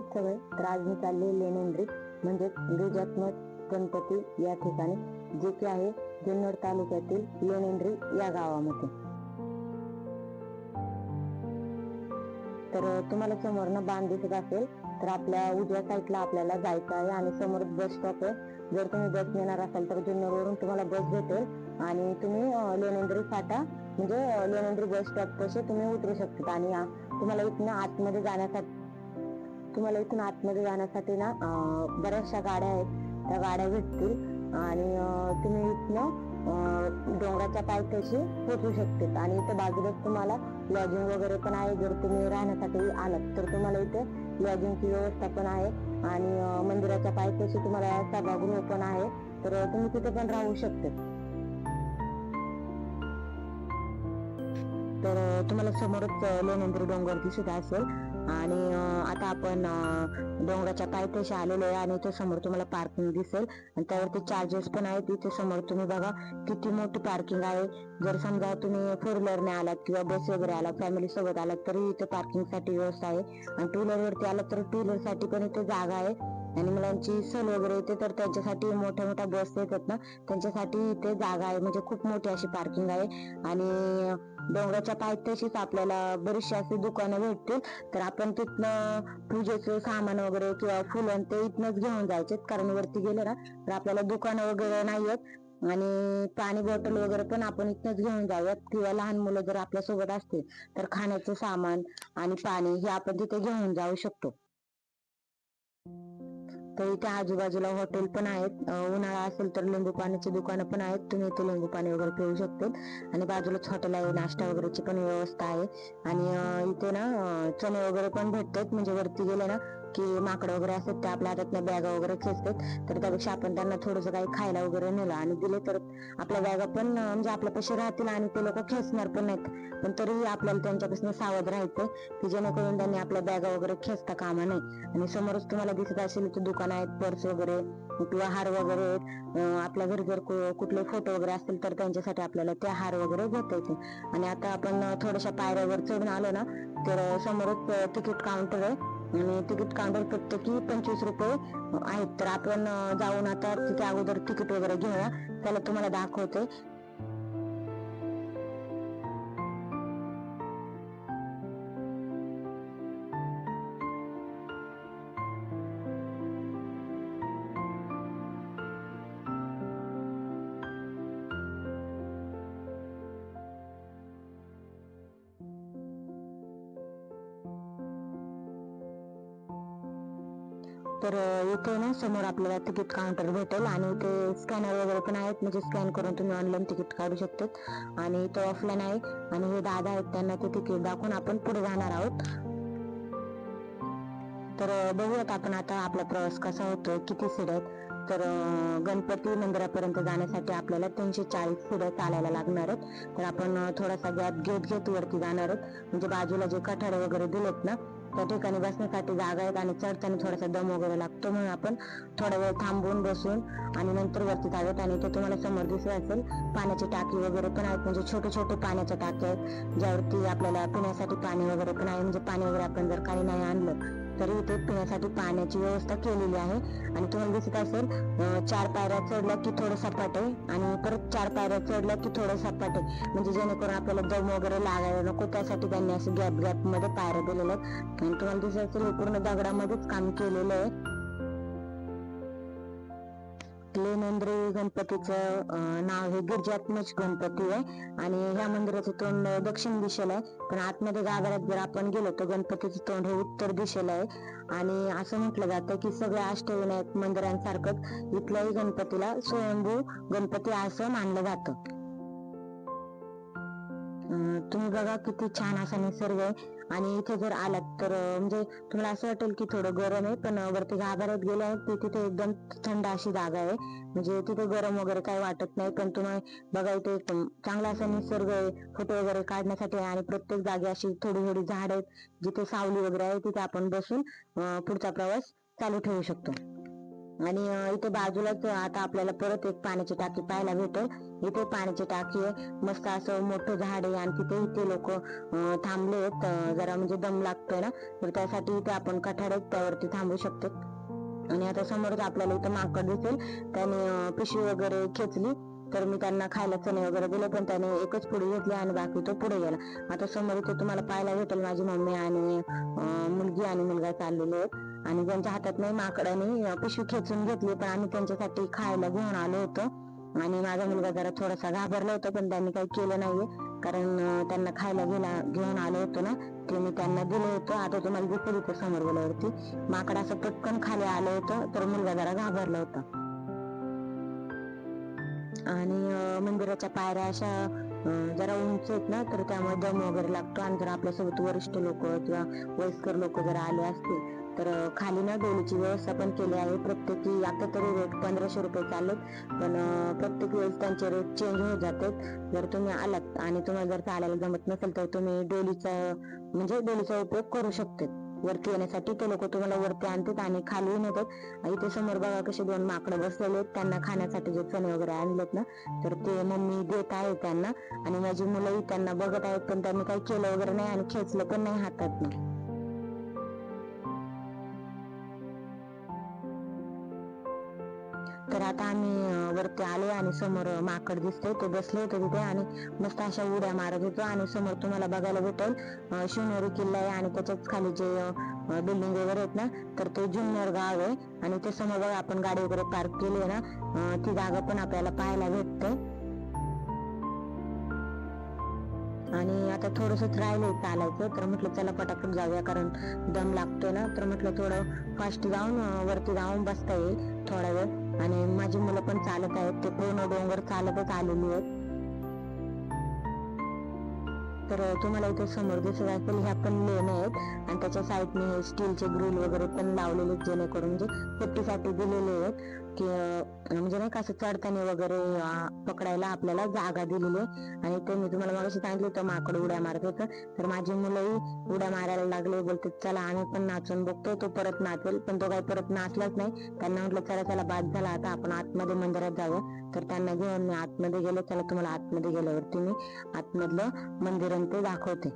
कसे सगळे तर आज मी चालले लेनेंद्री म्हणजेच गिरिजात्मक गणपती या ठिकाणी जे की आहे जुन्नर तालुक्यातील लेनेंद्री या गावामध्ये. तर अं, तुम्हाला समोरनं बांध दिसत असेल तर आपल्या उजव्या साईडला आपल्याला जायचं आहे आणि समोर बस स्टॉप आहे. जर तुम्ही बस येणार असाल तर जुन्नरवरून तुम्हाला बस भेटेल आणि तुम्ही अं, फाटा म्हणजे अं, बस स्टॉप कसे तुम्ही उतरू शकता आणि तुम्हाला इथनं आतमध्ये जाण्यासाठी तुम्हाला इथून आतमध्ये जाण्यासाठी ना बऱ्याचशा गाड्या आहेत. त्या गाड्या भेटतील आणि तुम्ही इथनं डोंगराच्या पायथ्याशी पोचू शकते आणि इथे बाजूलाच तुम्हाला लॉजिंग वगैरे पण आहे. जर तुम्ही राहण्यासाठी आलात तर तुम्हाला इथे लॉजिंगची व्यवस्था पण आहे. आणि मंदिराच्या पायथ्याशी तुम्हाला सभागृह पण आहे. तर तुम्ही तिथे पण राहू शकते तर तुम्हाला समोरच अं, डोंगर दिसत असेल. आणि आता आपण डोंगराच्या पायथ्याशी आलेलो आहे आणि इथे समोर तुम्हाला पार्किंग दिसेल. आणि त्यावरती चार्जेस पण आहेत. इथे समोर तुम्ही बघा किती मोठी पार्किंग आहे. जर समजा तुम्ही फोर व्हीलरने आलात किंवा बस वगैरे आलात फॅमिली सोबत आलात तरी इथे पार्किंगसाठी व्यवस्था आहे. आणि टू व्हीलर वरती आलात तर टू व्हीलरसाठी पण इथे जागा आहे. आणि मुलांची सहल वगैरे येते तर त्यांच्यासाठी मोठ्या मोठ्या बस येतात ना. त्यांच्यासाठी इथे जागा आहे म्हणजे खूप मोठी अशी पार्किंग आहे. आणि डोंगराच्या पायथ्याशीच आपल्याला बरीचशी अशी दुकानं भेटतील. तर आपण तिथनं पूजेचं सामान वगैरे किंवा फुलं ते इथनंच घेऊन जायचे. कारण वरती गेले ना तर आपल्याला दुकानं वगैरे नाहीयेत आणि पाणी बॉटल वगैरे पण आपण इथनंच घेऊन जाऊयात. किंवा लहान मुलं जर आपल्यासोबत असतील तर खाण्याचं सामान आणि पाणी हे आपण तिथे घेऊन जाऊ शकतो. तर इथे आजूबाजूला हॉटेल पण आहेत. उन्हाळा असेल तर लिंबू पाण्याची दुकानं पण आहेत. तुम्ही इथे लिंबू पाणी वगैरे पिऊ शकते आणि बाजूलाच हॉटेल आहे नाश्ता वगैरेची पण व्यवस्था आहे. आणि इथे ना चणे वगैरे पण भेटतात. म्हणजे वरती गेले ना की माकडं वगैरे असतात ते आपल्या हातात बॅगा वगैरे खेचतात तर त्यापेक्षा आपण त्यांना थोडंसं काही खायला वगैरे नेलं आणि दिले तर आपल्या बॅगा पण म्हणजे आपल्या पैसे राहतील आणि ते लोक खेचणार पण नाहीत पण तरीही आपल्याला त्यांच्यापासून सावध राहायचं की जेणेकरून त्यांनी आपल्या बॅगा वगैरे खेचता कामा नये. आणि समोरच तुम्हाला दिसत असेल इथे दुकान आहेत पर्स वगैरे किंवा हार वगैरे आपल्या घरी जर कुठले फोटो वगैरे असतील तर त्यांच्यासाठी आपल्याला ते हार वगैरे घेता येतील. आणि आता आपण थोड्याशा पायऱ्यावर चढून आलो ना तर समोरच तिकीट काउंटर आहे. आणि तिकीट काउंटर प्रत्येकी पंचवीस रुपये आहेत. तर आपण जाऊन आता तिथे अगोदर तिकीट वगैरे घेऊया. त्याला तुम्हाला दाखवते. तर इथे ना? समोर आपल्याला तिकीट काउंटर भेटेल आणि इथे स्कॅनर वगैरे पण आहेत. म्हणजे स्कॅन करून तुम्ही ऑनलाईन तिकीट काढू शकतात. आणि इथे ऑफलाईन आहे. आणि हे दादा आहेत त्यांना ते तिकीट दाखवून आपण पुढे जाणार आहोत. तर बघूयात आपण आता आपला प्रवास कसा होतोय किती सीट आहेत. तर गणपती मंदिरापर्यंत जाण्यासाठी आपल्याला तीनशे चाळीस पुढे चालायला लागणार आहेत. तर आपण थोडासा गॅप घेत घेत वरती जाणार आहोत. म्हणजे बाजूला जे कठाडे वगैरे दिलेत ना त्या ठिकाणी बसण्यासाठी जागा आहेत आणि चढताना थोडासा दम वगैरे लागतो म्हणून आपण थोडा वेळ थांबून बसून आणि नंतर वरती जाऊयात आणि ते तुम्हाला समोर दिसत असेल पाण्याची टाकी वगैरे पण आहेत. म्हणजे छोटे छोटे पाण्याच्या टाक्या आहेत ज्यावरती आपल्याला पिण्यासाठी पाणी वगैरे पण आहे. म्हणजे पाणी वगैरे आपण जर काही नाही आणलं तरी इथे पिण्यासाठी पाण्याची व्यवस्था केलेली आहे. आणि तुम्हाला दिसत असेल चार पायऱ्या चढल्या की थोडं सपाट आहे आणि परत चार पायऱ्या चढल्या की थोडं सपाट. आहे म्हणजे जेणेकरून आपल्याला दम वगैरे लागायला नको त्यासाठी त्यांनी असं गॅप गॅपमध्ये पायऱ्या दिलेल्या आहेत. आणि तुम्हाला दिसत असेल पूर्ण दगडामध्येच काम केलेलं आहे. लेनेंद्री गणपतीचं नाव हे गिरजात्मज गणपती आहे. आणि ह्या मंदिराचं तोंड दक्षिण दिशेला आहे. पण आतमध्ये गाभाऱ्यात जर आपण गेलो तर गणपतीचं तोंड हे उत्तर दिशेला आहे. आणि असं म्हटलं जातं की सगळ्या अष्टविनायक मंदिरांसारखंच इथल्याही गणपतीला स्वयंभू गणपती असं मानलं जातं. तुम्ही बघा किती छान असा निसर्ग आहे. आणि इथे जर आलात तर म्हणजे तुम्हाला असं वाटेल की थोडं गरम आहे पण वरती गाभाऱ्यात गेल्यावर ती तिथे एकदम थंड अशी जागा आहे. म्हणजे तिथे गरम वगैरे काही वाटत नाही पण तुम्हाला बघा इथे चांगला असा निसर्ग आहे फोटो वगैरे काढण्यासाठी आहे आणि प्रत्येक जागी अशी थोडी थोडी झाड आहेत जिथे सावली वगैरे आहे तिथे आपण बसून पुढचा प्रवास चालू ठेवू शकतो. आणि इथे बाजूलाच आता आपल्याला परत एक पाण्याची टाकी पाहायला भेटेल. इथे पाण्याची टाकी आहे. मस्त असं मोठं झाड आहे आणि तिथे इथे लोक थांबले जरा म्हणजे दम लागतोय ना. तर त्यासाठी इथे आपण कठाड त्यावरती थांबू शकतो. आणि आता समोरच आपल्याला इथं माकड दिसेल. त्याने पिशवी वगैरे खेचली. तर मी त्यांना खायला चणे वगैरे दिले पण त्याने एकच पुढे घेतली आणि बाकी तो पुढे गेला. आता समोर इथे तुम्हाला पाहायला भेटेल माझी मम्मी आणि मुलगी आणि मुलगा चाललेले आहेत. आणि त्यांच्या हातात नाही माकडाने पिशवी खेचून घेतली पण आम्ही त्यांच्यासाठी खायला घेऊन आलो होतो. आणि माझा मुलगा जरा थोडासा घाबरला होता पण त्यांनी काही केलं नाहीये. कारण त्यांना खायला गेला घेऊन आलो होतो ना ते मी त्यांना दिलं होतं. आता तुम्हाला दिसत होतं समोर गेल्यावरती माकड असं पटकन खाली आलं होतं तर मुलगा जरा घाबरला होता. आणि मंदिराच्या पायऱ्या अशा जरा उंच आहेत ना तर त्यामुळे दम वगैरे लागतो. आणि जर आपल्यासोबत वरिष्ठ लोक किंवा वयस्कर लोक जर आले असतील तर खाली ना डोलीची व्यवस्था पण केली आहे. प्रत्येकी आता तरी रेट पंधराशे रुपये चालत पण प्रत्येक वेळेस त्यांचे रेट चेंज होत जातात जर तुम्ही आलात आणि तुम्हाला जर चालायला जमत नसेल तर तुम्ही डोलीचा म्हणजे डोलीचा उपयोग करू शकते. वरती येण्यासाठी ते लोक तुम्हाला वरती आणतात आणि खाली नेतात इथे समोर बघा कसे दोन माकडं बसलेले आहेत. त्यांना खाण्यासाठी जे चणे वगैरे आणलेत ना तर ते मम्मी देत आहे त्यांना. आणि माझी मुलंही त्यांना बघत आहेत पण त्यांनी काही केलं वगैरे नाही आणि खेचलं पण नाही हातात. नाही तर आता आम्ही वरती आलो आणि समोर माकड दिसतोय. ते बसले होते तिथे आणि मस्त अशा उड्या मारत होतो आणि समोर तुम्हाला बघायला भेटेल शिवनेरी किल्ला आहे आणि त्याच्याच खाली जे बिल्डिंग वगैरे आहेत ना तर ते जुन्नर गाव आहे. आणि ते समोर आपण गाडी वगैरे पार्क केली आहे ना ती जागा पण आपल्याला पाहायला भेटते. आणि आता थोडंसंच राहिलंय चालायचं तर म्हटलं चला पटापट जाऊया कारण दम लागतोय ना. तर म्हटलं थोडं फास्ट जाऊन वरती जाऊन बसता येईल थोडा वेळ. आणि माझी मुलं पण चालत आहेत. ते पूर्ण डोंगर चालतच आलेली आहेत. तर तुम्हाला इथे समोर दिसत असेल ह्या पण लेण्या आहेत. आणि त्याच्या साईडने स्टीलचे ग्रिल वगैरे पण लावलेले आहेत जेणेकरून म्हणजे सेफ्टीसाठी दिलेले आहेत. की म्हणजे नाही का असं चढताना वगैरे पकडायला आपल्याला जागा दिलेली आहे. आणि ते मी तुम्हाला मगाशी सांगितलं होतं माकड उड्या मारत होतं. तर माझी मुलंही उड्या मारायला लागले. बोलते चला आम्ही पण नाचून बघतो तो परत नाचेल पण तो काही परत नाचलाच नाही. त्यांना म्हटलं चला चला बाद झाला आता. आपण आतमध्ये मंदिरात जावं तर त्यांना घेऊन मी आतमध्ये गेले. चला तुम्हाला आतमध्ये गेल्यावरती मी आतमधलं मंदिर ते दाखवते.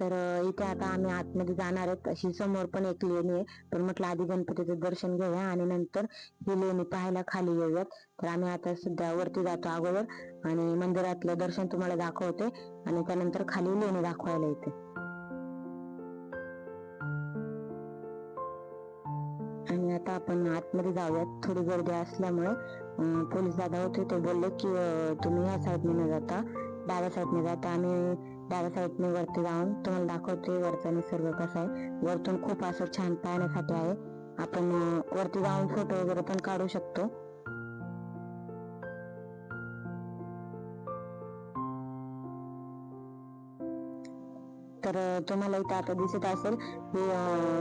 तर इथे आता आम्ही आतमध्ये जाणार आहेत. अशी समोर पण एक लेणी आहे. पण म्हटलं आधी गणपतीचं दर्शन घेऊया आणि नंतर ही लेणी पाहायला खाली येऊयात. तर आम्ही आता सध्या वरती जातो अगोदर आणि मंदिरातलं दर्शन तुम्हाला दाखवते आणि त्यानंतर खाली लेणी दाखवायला येते. आणि आता आपण आतमध्ये जाऊयात. थोडी गर्दी असल्यामुळे पोलीस दादा होते ते बोलले की तुम्ही ह्या साईडने न जाता डाव्या साईडने जाता. आणि डाव्या साईडने वरती जाऊन तुम्हाला दाखवते वरचा निसर्ग कसा आहे. वरतून खूप असं छान पाहण्यासाठी आहे. आपण वरती जाऊन फोटो वगैरे पण काढू शकतो. तर तुम्हाला इथं आता दिसत असेल हे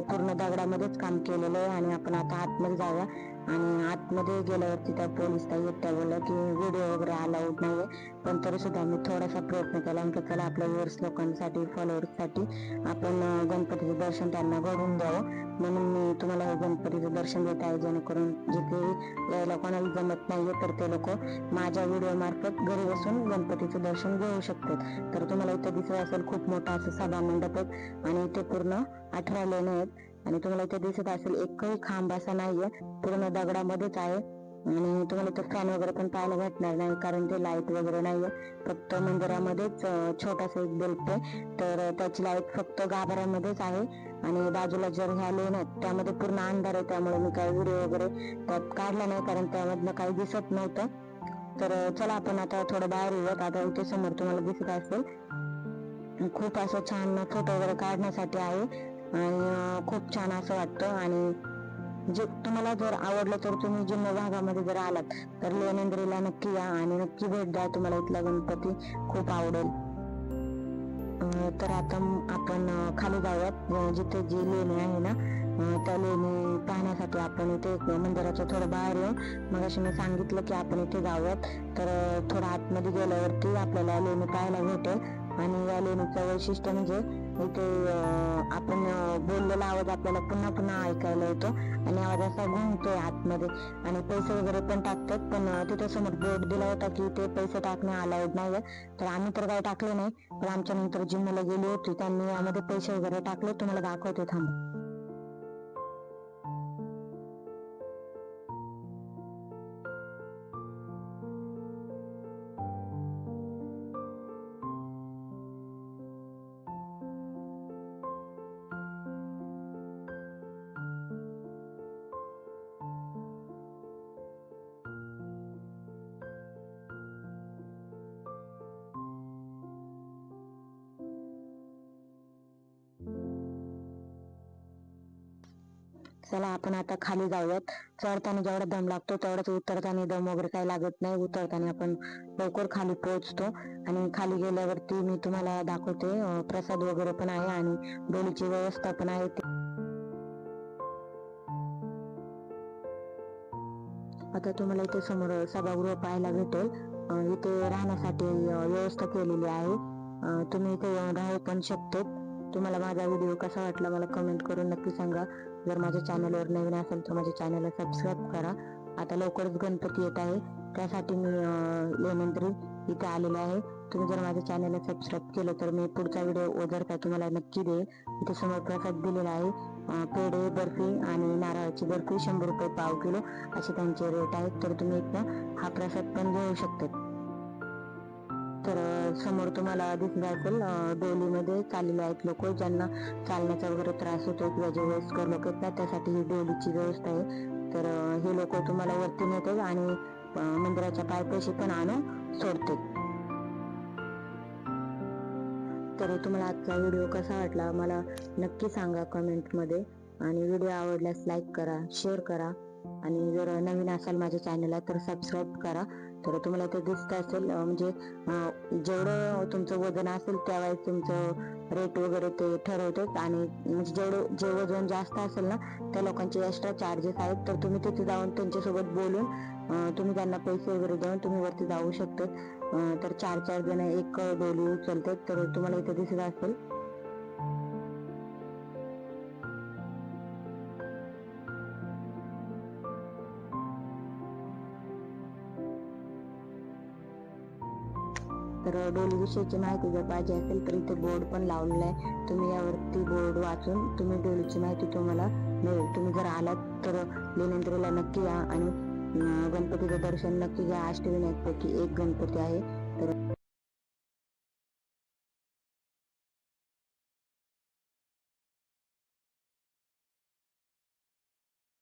पूर्ण दगडामध्येच काम केलेलं आहे आणि आपण आता आतमध्ये जाऊया. आणि आतमध्ये गेल्यावर तिथं पोलीस ताई आहेत बोलल्या की व्हिडिओ वगैरे अलाउड नाहीये. पण तरी सुद्धा मी थोडासा प्रयत्न केला म्हटलं चला आपल्या व्ह्युअर्स लोकांसाठी फॉलोअर्ससाठी आपण गणपतीचं दर्शन त्यांना घडून द्यावं. म्हणून मी तुम्हाला हे गणपतीचं दर्शन देत आहे जेणेकरून जिथे यायला कोणाला जमत नाहीये तर ते लोक माझ्या व्हिडिओ मार्फत घरी बसून गणपतीचं दर्शन घेऊ शकतात. तर तुम्हाला इथं दिसत असेल खूप मोठा असं सभा मंडप आहे. आणि इथे पूर्ण अठरा लेणे आहेत. आणि तुम्हाला इथे दिसत असेल एकही खांब असा नाहीये. पूर्ण दगडामध्येच आहे. आणि तुम्हाला इथे फॅन वगैरे पण पाहायला भेटणार नाही कारण ते लाइट वगैरे नाहीये. फक्त मंदिरामध्येच अं, छोटासा एक बल्ब आहे. तर त्याची लाइट फक्त गाभाऱ्यामध्येच आहे. आणि बाजूला जर ह्या लेन आहेत त्यामध्ये पूर्ण अंधार आहे. त्यामुळे मी काही व्हिडिओ वगैरे त्यात काढला नाही कारण त्यामधनं काही दिसत नव्हतं. तर चला आपण आता थोडं बाहेर येऊयात. आता इथे समोर तुम्हाला दिसत असेल खूप असं छान फोटो वगैरे काढण्यासाठी आहे. आणि खूप छान असं वाटतं. आणि जे तुम्हाला जर आवडलं तर तुम्ही जुन्नर भागामध्ये जर आलात तर लेनेंद्रीला नक्की या आणि नक्की भेट द्या. तुम्हाला इथला गणपती खूप आवडेल. तर आता आपण खाली जाऊयात. जिथे जी लेणी आहे ना त्या लेणी पाहण्यासाठी आपण इथे एक मंदिराच्या थोडं बाहेर येऊन मग अशी मी सांगितलं की आपण इथे जाऊयात. तर थोडं आतमध्ये गेल्यावरती आपल्याला लेणी पाहायला भेटेल. आणि या लेणीचं वैशिष्ट्य म्हणजे इथे आपण बोललेला आवाज आपल्याला पुन्हा पुन्हा ऐकायला येतो. आणि आवाज असा घुमतोय आतमध्ये. आणि पैसे वगैरे पण टाकतात पण तिथे समोर बोर्ड दिला होता की ते पैसे टाकणे अलाउड नाही तर आम्ही तर काही टाकले नाही पण आमच्या नंतर जी मुलं गेली होती त्यांनी यामध्ये पैसे वगैरे टाकले. तुम्हाला दाखवते थांब. चला आपण आता खाली जाऊयात. चढताना जेवढा दम लागतो तेवढाच उतरताना दम वगैरे काही लागत नाही. उतरताना आपण लवकर खाली पोहोचतो. आणि खाली गेल्यावरती मी तुम्हाला दाखवते प्रसाद वगैरे पण आहे आणि डोलीची व्यवस्था पण आहे. आता तुम्हाला इथे समोर सभागृह पाहायला भेटेल. इथे राहण्यासाठी व्यवस्था केलेली आहे. तुम्ही इथे येऊन राहू पण शकतो. तुम्हाला माझा व्हिडिओ कसा वाटला मला कमेंट करून नक्की सांगा. जर माझ्या चॅनलवर नवीन असेल तर माझ्या चॅनलला सबस्क्राईब करा. आता लवकरच गणपती येत आहे. त्यासाठी मी लेमंत्री इथे आलेलो आहे. तुम्ही जर माझ्या चॅनलला सबस्क्राईब केलं तर मी पुढचा व्हिडिओ ओझर काय तुम्हाला नक्की देईल इथे समोर प्रसाद दिलेला आहे. पेढे बर्फी आणि नारळाची बर्फी शंभर रुपये पाव किलो असे त्यांचे रेट आहेत. तर तुम्ही इथं हा प्रसाद पण घेऊ शकता. तर समोर तुम्हाला दिसत असेल डोलीमध्ये चाललेले आहेत लोक ज्यांना चालण्याचा वगैरे त्रास होतो किंवा जे वयस्कर लोक आहेत ना त्यासाठी ही डोलीची व्यवस्था आहे. तर हे लोक तुम्हाला वरती नेतात आणि मंदिराच्या पायथ्याशी पण आणून सोडतात. तर तुम्हाला आजचा व्हिडिओ कसा वाटला मला नक्की सांगा कमेंटमध्ये. आणि व्हिडिओ आवडल्यास लाईक करा शेअर करा. आणि जर नवीन असाल माझ्या चॅनलला तर सबस्क्राईब करा. तर तुम्हाला ते दिसत असेल म्हणजे जेवढं तुमचं वजन असेल त्यावेळेस तुमचं रेट वगैरे ते ठरवतात आणि म्हणजे जेवढं जे वजन जास्त असेल ना त्या लोकांचे एक्स्ट्रा चार्जेस आहेत. तर तुम्ही तिथे जाऊन त्यांच्यासोबत बोलून तुम्ही त्यांना पैसे वगैरे देऊन तुम्ही वरती जाऊ शकतात तर चार चार जण एक डोली उचलतात. तर तुम्हाला इथे दिसत असेल. तर डोलीविषयीची माहिती जर पाहिजे असेल तर इथे बोर्ड पण लावलेला आहे. तुम्ही यावरती बोर्ड वाचून तुम्ही डोलीची माहिती तुम्हाला मिळेल. तुम्ही जर आलात तर लेनेंद्रीला नक्की या आणि गणपतीचं दर्शन नक्की घ्या. अष्टविनायकपैकी एक गणपती आहे.